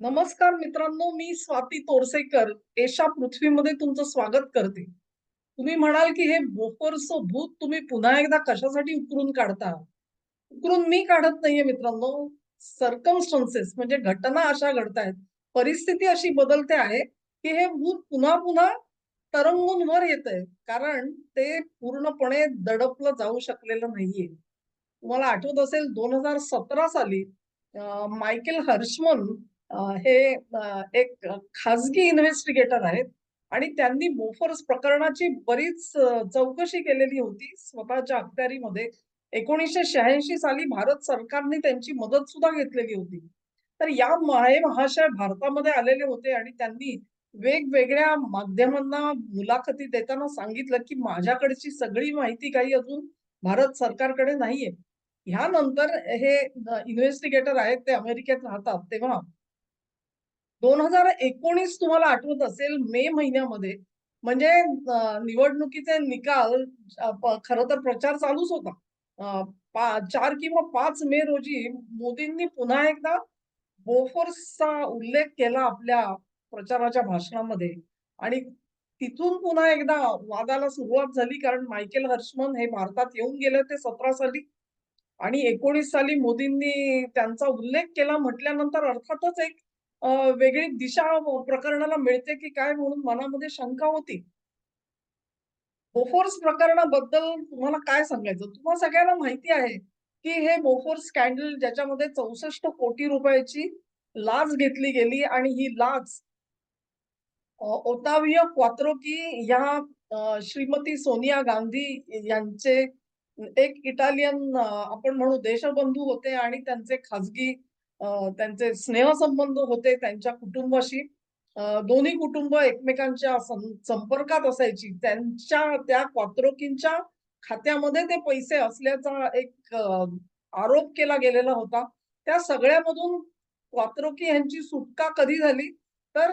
नमस्कार मित्रांनो मी स्वाती तोरसेकर. एशा पृथ्वीमध्ये तुमचं स्वागत करते. तुम्ही म्हणाल की हे बोफोर्स भूत तुम्ही पुन्हा एकदा कशासाठी उकरून काढता? उकरून मी काढत नाहीये मित्रांनो. सर्कमस्टन्सेस म्हणजे घटना अशा घडतायत. परिस्थिती अशी बदलते आहे की हे भूत पुन्हा पुन्हा तरंगून वर येत आहे कारण ते पूर्णपणे दडपलं जाऊ शकलेलं नाहीये. तुम्हाला आठवत असेल दोन हजार सतरा साली मायकेल हर्षमन हे एक खाजगी इन्व्हेस्टिगेटर आहेत आणि त्यांनी बोफोर्स प्रकरणाची बरीच चौकशी केलेली होती स्वतःच्या अखत्यारीमध्ये. एकोणीसशे शहाऐंशी साली भारत सरकारने त्यांची मदत सुद्धा घेतलेली होती. तर या माहे महाशय भारतामध्ये आलेले होते आणि त्यांनी वेगवेगळ्या माध्यमांना मुलाखती देताना सांगितलं की माझ्याकडची सगळी माहिती काही अजून भारत सरकारकडे नाहीये. ह्यानंतर हे इन्व्हेस्टिगेटर आहेत ते अमेरिकेत राहतात तेव्हा दोन हजार एकोणीस तुम्हाला आठवत असेल मे महिन्यामध्ये म्हणजे निवडणुकीचे निकाल खर तर प्रचार चालूच होता. चार किंवा पाच मे रोजी मोदींनी पुन्हा एकदा बोफोर्सचा उल्लेख केला आपल्या प्रचाराच्या भाषणामध्ये. आणि तिथून पुन्हा एकदा वादाला सुरुवात झाली कारण मायकेल हर्षमन हे भारतात येऊन गेले होते सतरा साली. आणि एकोणीस साली मोदींनी त्यांचा उल्लेख केला म्हटल्यानंतर अर्थातच एक वेगळी दिशा प्रकरणाला मिळते की काय म्हणून मनामध्ये शंका होती? बोफोर्स प्रकरणाबद्दल तुम्हाला काय सांगायचं? तुम्हाला सगळ्यांना माहिती आहे की हे बोफोर्स स्कॅन्डल ज्याच्यामध्ये चौसष्ट कोटी रुपयाची लाच घेतली गेली आणि ही लाच ओताविय क्वात्रोकी या श्रीमती सोनिया गांधी यांचे एक इटालियन आपण म्हणू देशबंधू होते आणि त्यांचे खाजगी त्यांचे स्नेहसंबंध होते त्यांच्या कुटुंबाशी. दोन्ही कुटुंब एकमेकांच्या संपर्कात असायची. त्यांच्या त्या क्वात्रोकींच्या खात्यामध्ये ते पैसे असल्याचा एक आरोप केला गेलेला होता. त्या सगळ्यामधून क्वात्रोकी यांची सुटका कधी झाली? तर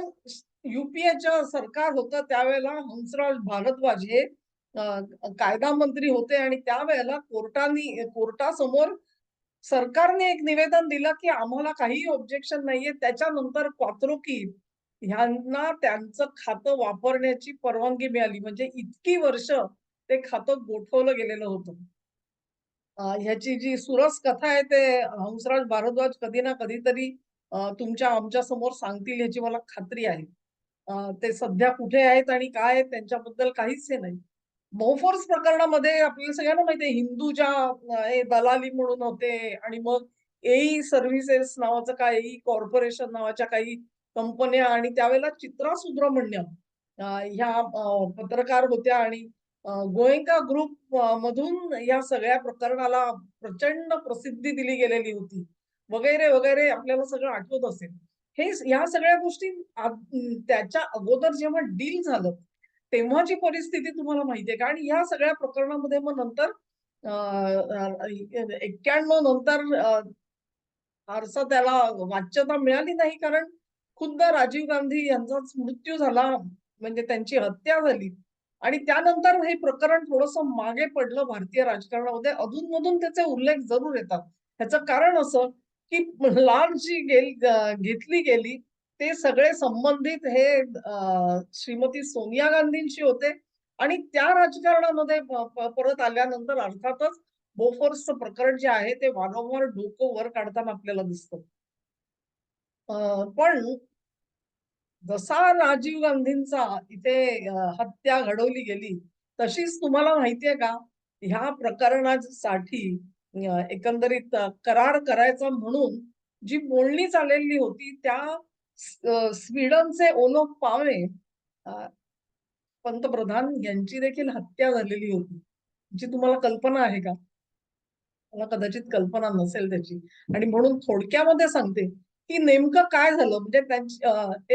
युपीएचं सरकार होतं त्यावेळेला हंसराज भारद्वाज हे कायदा मंत्री होते आणि त्यावेळेला कोर्टानी कोर्टासमोर सरकारने एक निवेदन दिलं की आम्हाला काही ऑब्जेक्शन नाहीये. त्याच्यानंतर क्वात्रोकी ह्यांना त्यांचं खातं वापरण्याची परवानगी मिळाली. म्हणजे इतकी वर्ष ते खातं गोठवलं गेलेलं होतं. ह्याची जी सुरस कथा आहे ते हंसराज भारद्वाज कधी ना कधीतरी तुमच्या आमच्यासमोर सांगतील याची मला खात्री आहे. ते सध्या कुठे आहेत आणि काय आहेत त्यांच्याबद्दल काहीच हे नाही. बोफोर्स प्रकरणामध्ये आपल्याला सगळ्यांना माहिती आहे हिंदूच्या अ, हे दलाली म्हणून होते आणि मग एई सर्व्हिसेस नावाचं काही एई कॉर्पोरेशन नावाच्या काही कंपन्या आणि त्यावेळेला चित्रा सुब्रमण्यम ह्या पत्रकार होत्या आणि गोयंका ग्रुप मधून या सगळ्या प्रकरणाला प्रचंड प्रसिद्धी दिली गेलेली होती. वगैरे वगैरे आपल्याला सगळं आठवत असेल. हे या ह्या सगळ्या गोष्टी त्याच्या अगोदर जेव्हा डील झालं तेव्हाची परिस्थिती तुम्हाला माहितीये का आणि या सगळ्या प्रकरणामध्ये मग नंतर एक्क्याण्णव नंतर फारसा त्याला वाच्यता मिळाली नाही. कारण खुद्द राजीव गांधी यांचाच मृत्यू झाला म्हणजे त्यांची हत्या झाली. आणि त्यानंतर हे प्रकरण थोडंसं मागे पडलं भारतीय राजकारणामध्ये. अधूनमधून त्याचे उल्लेख जरूर येतात. ह्याचं कारण असं की लाच जी घेतली गेली. ते सगळे संबंधित हे श्रीमती सोनिया गांधींशी होते. आणि त्या राजकारणामध्ये परत आल्यानंतर अर्थातच बोफोर्सचं प्रकरण जे आहे ते वारंवार डोकं वर काढताना आपल्याला दिसत. पण जसा राजीव गांधींचा इथे हत्या घडवली गेली तशीच तुम्हाला माहितीये का? ह्या प्रकरणासाठी एकंदरीत करार करायचा म्हणून जी बोलणी चाललेली होती त्या स्वीडनचे ओलो पावे पंतप्रधान यांची देखील हत्या झालेली होती. जी तुम्हाला कल्पना आहे का? मला कदाचित कल्पना नसेल त्याची. आणि म्हणून थोडक्यामध्ये सांगते की नेमकं काय झालं? म्हणजे त्यांची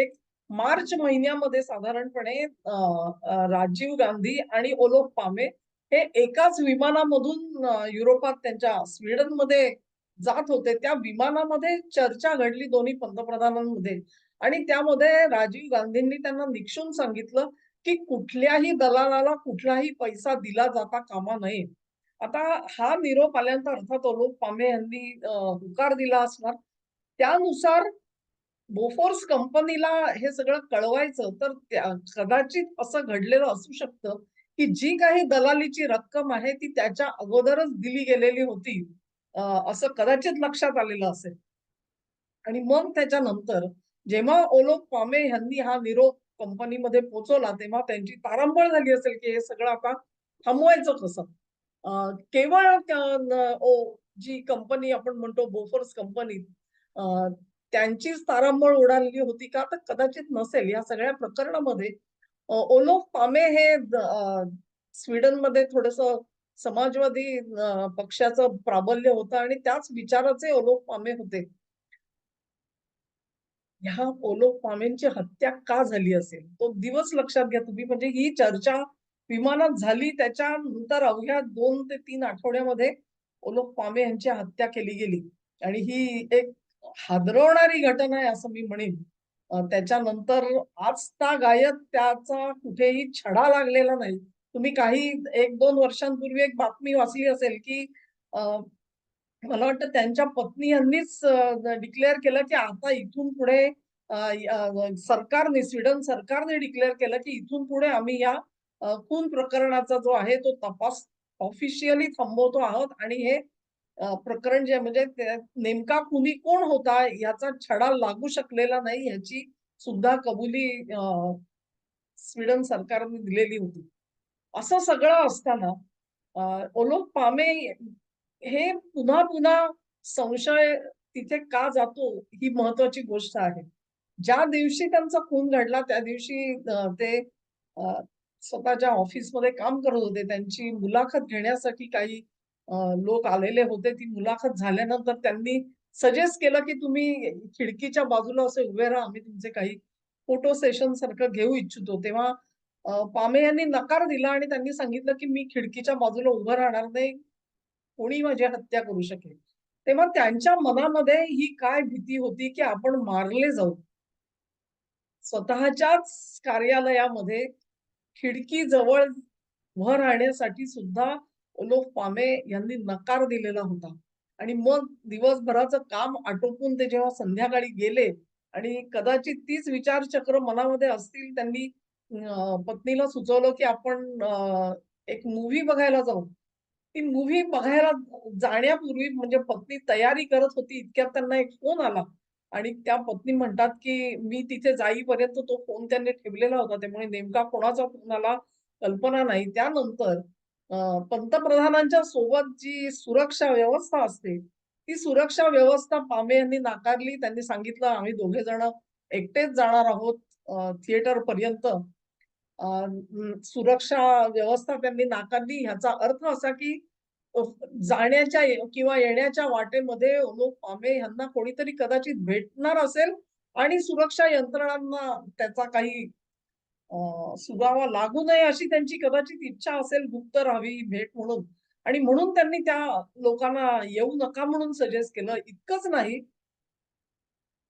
एक मार्च महिन्यामध्ये साधारणपणे राजीव गांधी आणि ओलोफ पामे हे एकाच विमानामधून युरोपात त्यांच्या स्वीडनमध्ये जात होते. त्या विमानामध्ये चर्चा घडली दोन्ही पंतप्रधानांमध्ये. आणि त्यामध्ये राजीव गांधींनी त्यांना निक्षून सांगितलं की कुठल्याही दलालाला कुठलाही पैसा दिला जाता कामा नये. आता हा निरोप आल्यानंतर अर्थात अलोक पामे यांनी हुकार होकार दिला असणार. त्यानुसार बोफोर्स कंपनीला हे सगळं कळवायचं तर त्या कदाचित असं घडलेलं असू शकतं, की जी काही दलालीची रक्कम आहे ती त्याच्या अगोदरच दिली गेलेली होती. असं कदाचित लक्षात आलेलं असेल. आणि मग त्याच्यानंतर जेव्हा ओलोक पामे ह्यांनी हा निरोप कंपनीमध्ये पोहोचवला, तेव्हा त्यांची तारांबळ झाली असेल, की हे सगळं आता थांबवायचं कसं? केवळ ओ जी कंपनी आपण म्हणतो बोफोर्स कंपनी त्यांचीच तारांबळ उडालेली होती का? तर कदाचित नसेल. या सगळ्या प्रकरणामध्ये अ, ओलोफ पामे हे स्वीडनमध्ये थोडंसं समाजवादी पक्षाचं प्राबल्य होतं आणि त्याच विचाराचे ओलोक पामे होते. ह्या ओलोक पामेंची हत्या का झाली असेल? तो दिवस लक्षात घ्या तुम्ही. म्हणजे ही चर्चा विमानात झाली त्याच्यानंतर अवघ्या दोन ते तीन आठवड्यामध्ये ओलोक पामे यांची हत्या केली गेली. आणि ही एक हादरवणारी घटना आहे असं मी म्हणेन. अ, त्याच्यानंतर गायत त्याचा कुठेही छडा लागलेला नाही. तुम्ही काही 1-2 वर्षांपूर्वी एक बातमी वाचली असेल, की मला वाटतं त्यांच्या पत्नी यांनीच डिक्लेअर केलं, की आता इथून पुढे सरकारने स्वीडन सरकारने डिक्लेअर केलं, की इथून पुढे आम्ही या खून प्रकरणाचा जो आहे तो तपास ऑफिशियली थांबवतो आहोत आणि हे प्रकरण जे म्हणजे नेमका कुणी कोण होता याचा छडा लागू शकलेला नाही याची सुद्धा कबुली स्वीडन सरकारने दिलेली होती. असं सगळं असताना ओलोक पामे हे पुन्हा-पुन्हा संशय तिथे का जातो ही महत्वाची गोष्ट आहे. ज्या दिवशी त्यांचा खून घडला त्या दिवशी ते स्वतःच्या ऑफिसमध्ये काम करत होते. त्यांची मुलाखत घेण्यासाठी काही लोक आलेले होते. ती मुलाखत झाल्यानंतर त्यांनी सजेस्ट केलं, की तुम्ही खिडकीच्या बाजूला असे उभे राहा. आम्ही तुमचे काही फोटो सेशन सारखं घेऊ इच्छितो. तेव्हा पामे यांनी नकार दिला आणि त्यांनी सांगितलं, की "मी खिडकीच्या बाजूला उभं राहणार नाही. कोणी माझी हत्या करू शकेल." तेव्हा त्यांच्या मनामध्ये ही काय भीती होती, की आपण मारले जाऊ. स्वतःच्याच कार्यालयामध्ये खिडकीजवळ उभं राहण्यासाठी सुद्धा ओलोफ पामे यांनी नकार दिलेला होता. आणि मग दिवसभराचं काम आटोपून ते जेव्हा संध्याकाळी गेले आणि कदाचित तीच विचारचक्र मनामध्ये असतील त्यांनी पत्नीला सुचवलं, की आपण एक मूव्ही बघायला जाऊ. ती मूव्ही बघायला जाण्यापूर्वी म्हणजे पत्नी तयारी करत होती इतक्यात त्यांना एक फोन आला आणि त्या पत्नी म्हणतात, की मी तिथे जाईपर्यंत तो फोन त्यांनी ठेवलेला होता. त्यामुळे नेमका कोणाचा फोन आला कल्पना नाही. त्यानंतर पंतप्रधानांच्या सोबत जी सुरक्षा व्यवस्था असते, ती सुरक्षा व्यवस्था पामे यांनी नाकारली. त्यांनी सांगितलं, "आम्ही दोघे जण एकटेच जाणार आहोत थिएटर पर्यंत सुरक्षा व्यवस्था त्यांनी नाकारली. ह्याचा अर्थ असा, की जाण्याच्या किंवा येण्याच्या वाटेमध्ये लोक पामे ह्यांना कोणीतरी कदाचित भेटणार असेल आणि सुरक्षा यंत्रणांना त्याचा काही सुगावा लागू नये अशी त्यांची कदाचित इच्छा असेल गुप्त राहावी भेट म्हणून आणि म्हणून त्यांनी त्या लोकांना येऊ नका म्हणून सजेस्ट केलं. इतकंच नाही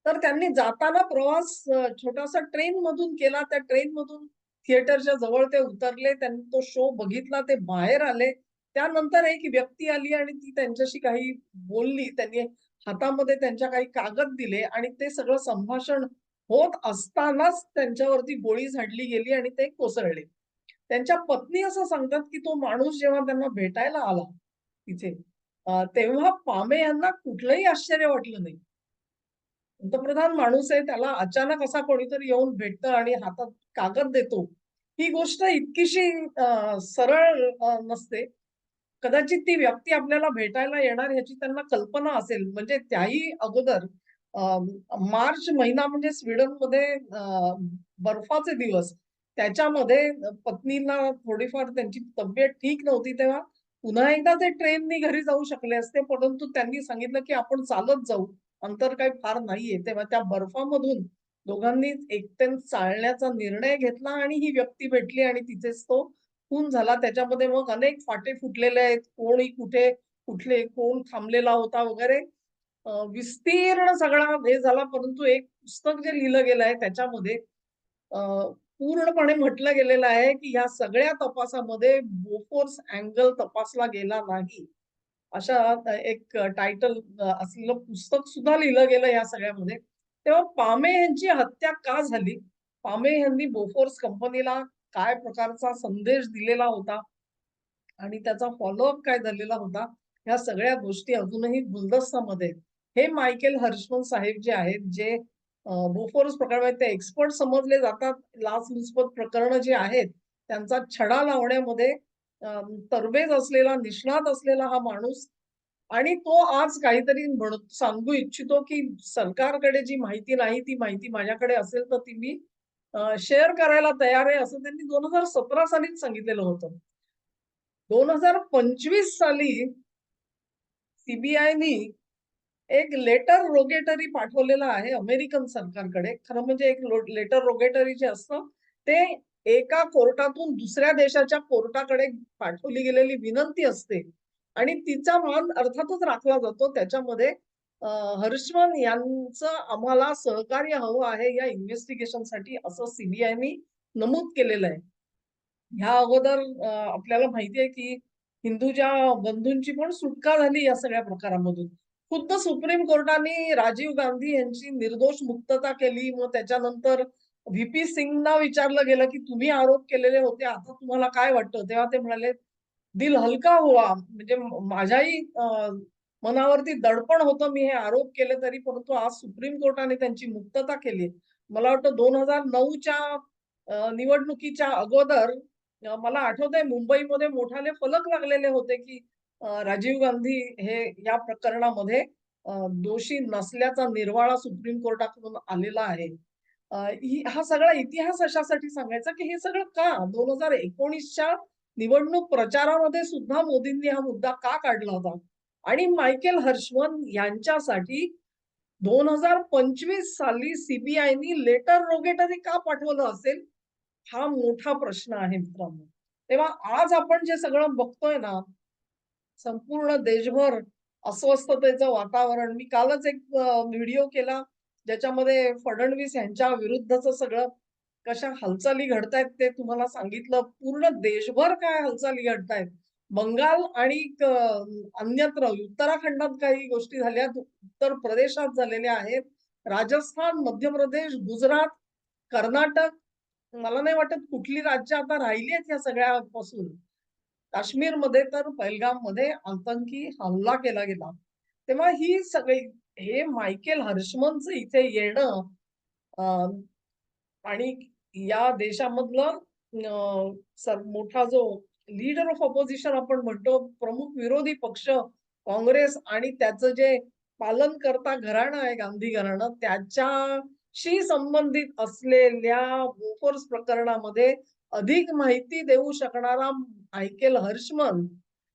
तर त्यांनी जाताना प्रवास छोटासा ट्रेन मधून केला. त्या ट्रेनमधून थिएटरच्या जवळ ते उतरले. त्यांनी तो शो बघितला. ते बाहेर आले. त्यानंतर एक व्यक्ती आली आणि ती त्यांच्याशी काही बोलली. त्यांनी हातामध्ये त्यांच्या काही कागद दिले आणि ते सगळं संभाषण होत असतानाच त्यांच्यावरती गोळी झाडली गेली आणि ते कोसळले. त्यांच्या पत्नी असं सांगतात, की तो माणूस जेव्हा त्यांना भेटायला आला तिथे तेव्हा पामे यांना कुठलंही आश्चर्य वाटलं नाही. पंतप्रधान माणूस आहे, त्याला अचानक असा कोणीतरी येऊन भेटतं आणि हातात कागद देतो. ही गोष्ट इतकीशी सरळ नसते. कदाचित ती व्यक्ती आपल्याला भेटायला येणार ह्याची त्यांना कल्पना असेल. म्हणजे त्याही अगोदर मार्च महिना म्हणजे स्वीडनमध्ये बर्फाचे दिवस. त्याच्यामध्ये पत्नीला थोडीफार त्यांची तब्येत ठीक नव्हती तेव्हा पुन्हा एकदा ते ट्रेननी घरी जाऊ शकले असते. परंतु त्यांनी सांगितलं, की आपण चालत जाऊ. अंतर काही फार नाहीये. तेव्हा त्या बर्फामधून दोघांनी एकट्यान चालण्याचा निर्णय घेतला आणि ही व्यक्ती भेटली आणि तिथेच तो खून झाला. त्याच्यामध्ये मग अनेक फाटे फुटलेले आहेत. कोणी कुठे, कुठले कोण थांबलेला होता वगैरे विस्तीर्ण सगळा हे झाला. परंतु एक पुस्तक जे लिहिलं गेलं आहे त्याच्यामध्ये पूर्णपणे म्हटलं गेलेलं आहे, की ह्या सगळ्या तपासामध्ये बोफोर्स अँगल तपासला गेला नाही. अशा एक टायटल असलेलं पुस्तक सुद्धा लिहिलं गेलं या सगळ्यामध्ये. तेव्हा पामे यांची हत्या का झाली? पामे यांनी बोफोर्स कंपनीला काय प्रकारचा संदेश दिलेला होता? आणि त्याचा फॉलोअप काय झालेला होता? ह्या सगळ्या गोष्टी अजूनही गुलदस्तामध्ये हे मायकेल हर्षमन साहेब जे आहेत जे बोफोर्स प्रकरणात ते एक्सपर्ट समजले जातात. लाचलुचपत प्रकरण जे आहेत त्यांचा छडा लावण्यामध्ये तरबेज असलेला निष्णात असलेला हा माणूस आणि तो आज काहीतरी म्हण सांगू इच्छितो की सरकारकडे जी माहिती नाही ती माहिती माझ्याकडे असेल तर ती मी शेअर करायला तयार आहे असं त्यांनी दोन हजार सतरा सालीच सांगितलेलं होतं. दोन हजार पंचवीस साली सीबीआयनी एक लेटर रोगेटरी पाठवलेलं आहे अमेरिकन सरकारकडे. खरं म्हणजे एक लेटर रोगेटरी जे असतं ते एका कोर्टातून दुसऱ्या देशाच्या कोर्टाकडे पाठवली गेलेली विनंती असते. आणि तिचा मान अर्थातच राखला जातो. त्याच्यामध्ये हर्षवन यांचं आम्हाला सहकार्य हवं आहे या इन्व्हेस्टिगेशनसाठी असं सीबीआयनी नमूद केलेलं आहे. ह्या अगोदर आपल्याला माहिती आहे की हिंदूच्या बंधूंची पण सुटका झाली या सगळ्या प्रकारामधून. खुद्द सुप्रीम कोर्टाने राजीव गांधी यांची निर्दोष मुक्तता केली. मग त्याच्यानंतर व्हीपी सिंगना विचारलं गेलं की तुम्ही आरोप केलेले होते. आता तुम्हाला काय वाटतं? तेव्हा ते म्हणाले दिल हलका हुआ. म्हणजे माझ्याही मनावरती दडपण होतं. मी हे आरोप केले तरी परंतु आज सुप्रीम कोर्टाने त्यांची मुक्तता केली. मला वाटतं दोन हजार नऊच्या निवडणुकीच्या अगोदर मला आठवतंय मुंबईमध्ये मोठाले फलक लागलेले होते की राजीव गांधी हे या प्रकरणामध्ये दोषी नसल्याचा निर्वाळा सुप्रीम कोर्टाकडून आलेला आहे. हा सगळा इतिहास अशासाठी सांगायचा की हे सगळं का? दोन हजार एकोणीसच्या निवडणूक प्रचारामध्ये सुद्धा मोदींनी हा मुद्दा का काढला होता? आणि मायकेल हर्षवन यांच्यासाठी दोन हजार पंचवीस साली सीबीआयनी लेटर रोगेटरी का पाठवलं असेल? हा मोठा प्रश्न आहे मित्रांनो. तेव्हा आज आपण जे सगळं बघतोय ना संपूर्ण देशभर अस्वस्थतेचं वातावरण मी कालच एक व्हिडिओ केला ज्याच्यामध्ये फडणवीस यांच्या विरुद्धचं सगळं कशा हालचाली घडतायत ते तुम्हाला सांगितलं. पूर्ण देशभर काय हालचाली घडतायत. बंगाल आणि अन्यत्र उत्तराखंडात काही गोष्टी झाल्या उत्तर प्रदेशात झालेल्या आहेत. राजस्थान मध्य प्रदेश गुजरात कर्नाटक मला नाही वाटत कुठली राज्य आता राहिली आहेत या सगळ्यापासून. काश्मीरमध्ये तर पहलगाममध्ये आतंकी हल्ला केला गेला. तेव्हा ही सगळी हे मायकेल हर्षमनचं इथे येणं आणि या देशामधलं मोठा जो लीडर ऑफ ऑपोजिशन आपण म्हणतो प्रमुख विरोधी पक्ष काँग्रेस आणि त्याचं जे पालन करता घराणं आहे गांधी घराणं त्याच्याशी संबंधित असलेल्या बोफोर्स प्रकरणामध्ये अधिक माहिती देऊ शकणारा मायकेल हर्षमन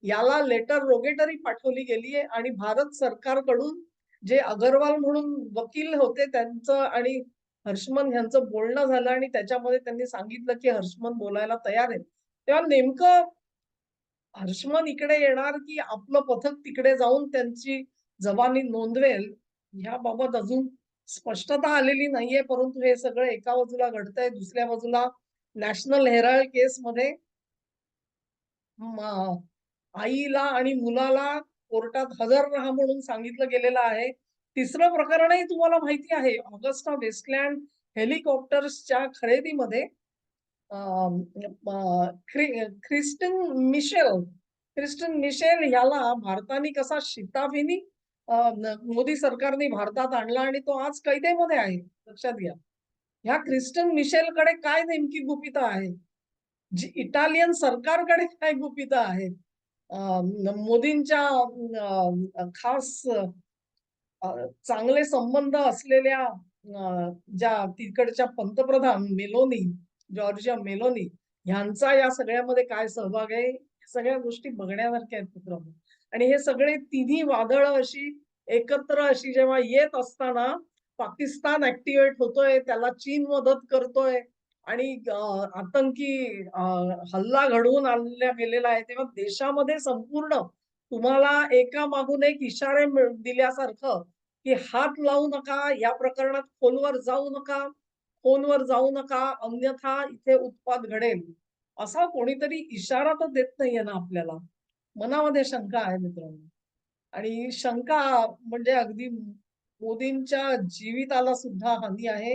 याला लेटर रोगेटरी पाठवली गेली आहे आणि भारत सरकारकडून जे अगरवाल म्हणून वकील होते त्यांचं आणि हर्षमन यांचं बोलणं झालं आणि त्याच्यामध्ये त्यांनी सांगितलं की हर्षमन बोलायला तयार आहे तेव्हा नेमकं हर्षमन इकडे येणार की आपलं पथक तिकडे जाऊन त्यांची जबानी नोंदवेल ह्याबाबत अजून स्पष्टता आलेली नाहीये परंतु हे सगळं एका बाजूला घडतंय दुसऱ्या बाजूला नॅशनल हेराल्ड केस मध्ये आईला आणि मुलाला कोर्टात हजर राहा म्हणून सांगितलं गेलेलं आहे. तिसरं प्रकरणही तुम्हाला माहिती आहे. ऑगस्टा वेस्टलँड हेलिकॉप्टर्सच्या खरेदीमध्ये ख्रिस्टन मिशेल ख्रिस्टन मिशेल याला भारताने कसा शिताफीनी मोदी सरकारने भारतात आणला आणि तो आज कैदेमध्ये आहे. लक्षात घ्या. ह्या ख्रिस्टन मिशेलकडे काय नेमकी गुपिता आहे? जी इटालियन सरकारकडे काय गुपिता आहे मोदींच्या खास चांगले संबंध असलेल्या ज्या तिकडच्या पंतप्रधान मेलोनी जॉर्जिया मेलोनी ह्यांचा या सगळ्यामध्ये काय सहभाग आहे या सगळ्या गोष्टी बघण्यासारख्या आहेत मित्रांनो. आणि हे सगळे तिन्ही वादळ अशी एकत्र अशी जेव्हा येत असताना पाकिस्तान ऍक्टिव्हेट होतोय त्याला चीन मदत करतोय आणि आतंकी हल्ला घडवून आणल्या गेलेला आहे तेव्हा देशामध्ये संपूर्ण तुम्हाला एका मागून एक इशारे दिल्यासारखं की हात लावू नका या प्रकरणात खोलवर जाऊ नका फोनवर जाऊ नका अन्यथा इथे उत्पाद घडेल. असा कोणीतरी इशारा तर देत नाहीये ना आपल्याला. मनामध्ये शंका आहे मित्रांनो. आणि शंका म्हणजे अगदी मोदींच्या जीविताला सुद्धा हानी आहे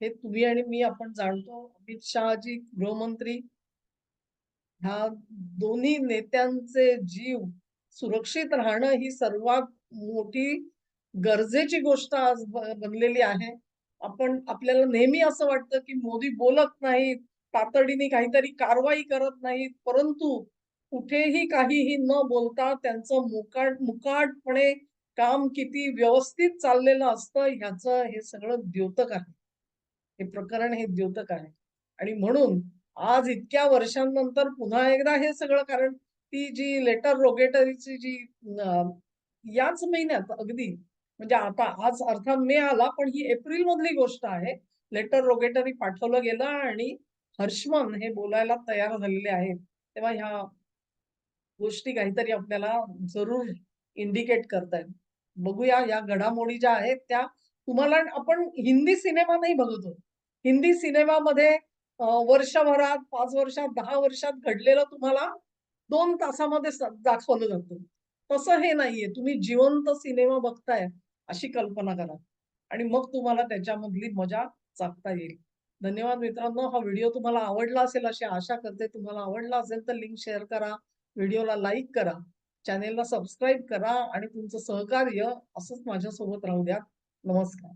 हे तुम्ही आणि मी आपण जाणतो. अमित शहाजी गृहमंत्री ह्या दोन्ही नेत्यांचे जीव सुरक्षित राहणं ही सर्वात मोठी गरजेची गोष्ट आज बनलेली आहे. आपण आपल्याला नेहमी असं वाटतं की मोदी बोलत नाहीत तातडीने काहीतरी कारवाई करत नाहीत परंतु कुठेही काहीही न बोलता त्यांचं मुकाट मुकाटपणे काम किती व्यवस्थित चाललेलं असतं ह्याचं हे सगळं द्योतक आहे. हे प्रकरण हे द्योतक आहे. आणि म्हणून आज इतक्या वर्षांनंतर पुन्हा एकदा हे सगळं कारण ती जी लेटर रोगेटरीची जी याच महिन्यात अगदी म्हणजे आता आज अर्थात मे आला पण ही एप्रिल मधली गोष्ट आहे. लेटर रोगेटरी पाठवलं गेलं आणि हर्षमन हे बोलायला तयार झालेले आहेत. तेव्हा ह्या गोष्टी काहीतरी आपल्याला जरूर इंडिकेट करतायत बघूया या घडामोडी ज्या आहेत त्या तुम्हाला आपण हिंदी सिनेमा नाही बघतो हिंदी सिनेमामध्ये वर्षभरात पाच वर्षात दहा वर्षात घडलेलं तुम्हाला दोन तासामध्ये दाखवलं जातं. तसं हे नाहीये. तुम्ही जिवंत सिनेमा बघताय अशी कल्पना करा. आणि मग तुम्हाला त्याच्यामधली मजा चाकता येईल. धन्यवाद मित्रांनो. हा व्हिडिओ तुम्हाला आवडला असेल अशी आशा करते. तुम्हाला आवडला असेल तर लिंक शेअर करा व्हिडिओला लाईक करा चॅनेलला सबस्क्राईब करा आणि तुमचं सहकार्य असंच माझ्यासोबत राहू द्या. नमस्कार.